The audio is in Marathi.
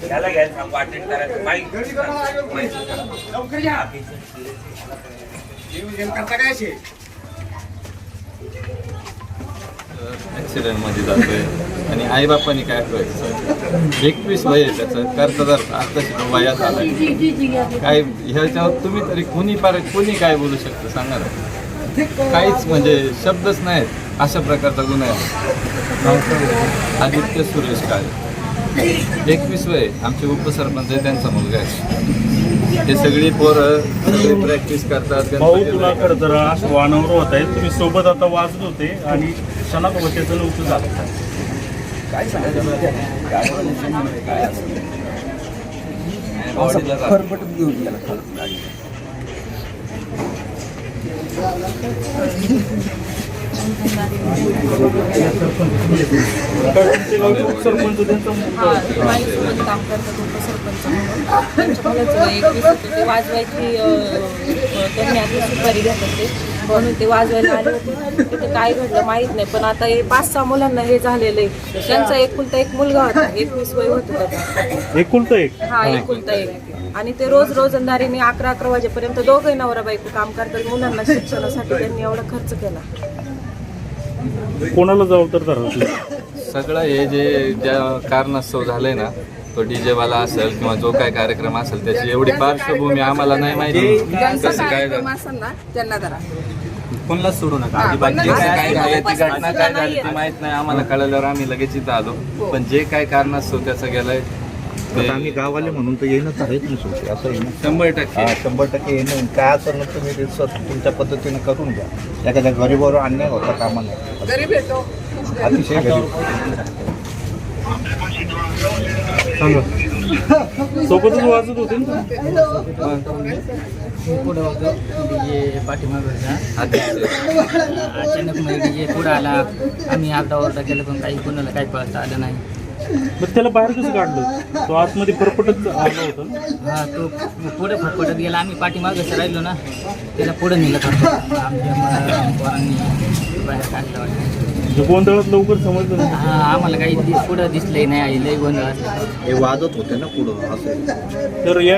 त्याला घ्यायला सांगू अटेंड करायचं. माईक लवकर घ्या. करता काय असे ॲक्सिडेंटमध्ये जातोय. आणि आईबापांनी काय करायचं? एकवीस वय आहे त्याचं. करता जर आता वयात आला. काय ह्याच्यावर तुम्ही तरी कोणी पार कोणी काय बोलू शकतं? सांगा ना. काहीच म्हणजे शब्दच नाहीत. अशा प्रकारचा गुन्हा आहे. आदित्य सुरेश काळे. एकवीस वय आमचे उपसरपंच आहे त्यांचा मुलगा आहे. हे सगळी पोरं सगळी प्रॅक्टिस करतात भाऊ तुला खरं तर असं वाहनावर होत आहे. तुम्ही सोबत आता वाजत होते आणि क्षणात त्याचं नव्हतं झालं बॉडीला जातं. तुमचे गावचे उपसरपंच त्यांचा माझ्यासोबत काम करतात उपसरपंच म्हणून एकवीस होतं ते वाजवायची त्यांनी सुपारी घेत होते म्हणून ते वाजवायला आले होते तिथे काय घडलं माहीत नाही पण आता हे पाच सहा मुलांना हे झालेलं आहे त्यांचा एकुलता एक मुलगा होता एकवीस वय होतं त्याचा एकुलतं एक. हा एकुलता एक. आणि ते रोज रोजंदारीने अकरा अकरा वाजेपर्यंत दोघे नवरा बायको काम करतात. मुलांना शिक्षणासाठी त्यांनी एवढा खर्च केला. कोणाला जबाबदार सगळं हे जे ज्या कारणास्तव झालंय ना तो डीजे वाला असेल किंवा जो काय कार्यक्रम असेल त्याची एवढी पार्श्वभूमी आम्हाला नाही माहिती. कसं काय झालं. कोणालाच सोडू नका. अजिबात जे काय काय झालं ती घटना काय झाली ती माहीत नाही. आम्हाला कळल्यावर आम्ही लगेच इथं आलो. पण जे काय कारणास्तव त्याचं गेलंय आता आम्ही गाववाले म्हणून तर येणंच आहेत ना शेवटी असं आहे ना? शंभर टक्के. हा, शंभर टक्के येणं काय असेल ना तुम्ही ते स्वतः तुमच्या पद्धतीने करून घ्या. एखाद्या गरीबावर अन्याय होता कामा नाही गरीब येतो. अतिशय गरीब. सोबतच वाजत होते ना पुढं होतं डीजे पाठीमागचा आदित्य. अचानक मध्ये डीजे पुढं आला. आम्ही आरडा ओरडा केलं पण काही कोणाला काही कळता आलं नाही. मग त्याला बाहेर कसं काढलं? तो आतमध्ये परपटच आला होता. हा तो पुढे फटफटत गेला. आम्ही पाठीमागच राहिलो ना. त्याला पुढं नेलं आमच्या म- पोरांनी बाहेर काढलं वाटतं. म्हणजे गोंधळात लवकर समजलं नाही. हा आम्हाला काही दि- पुढं दिसलंही नाही. आई लई गोंधळ असला. हे वाजत होते ना पुढं असं. तर या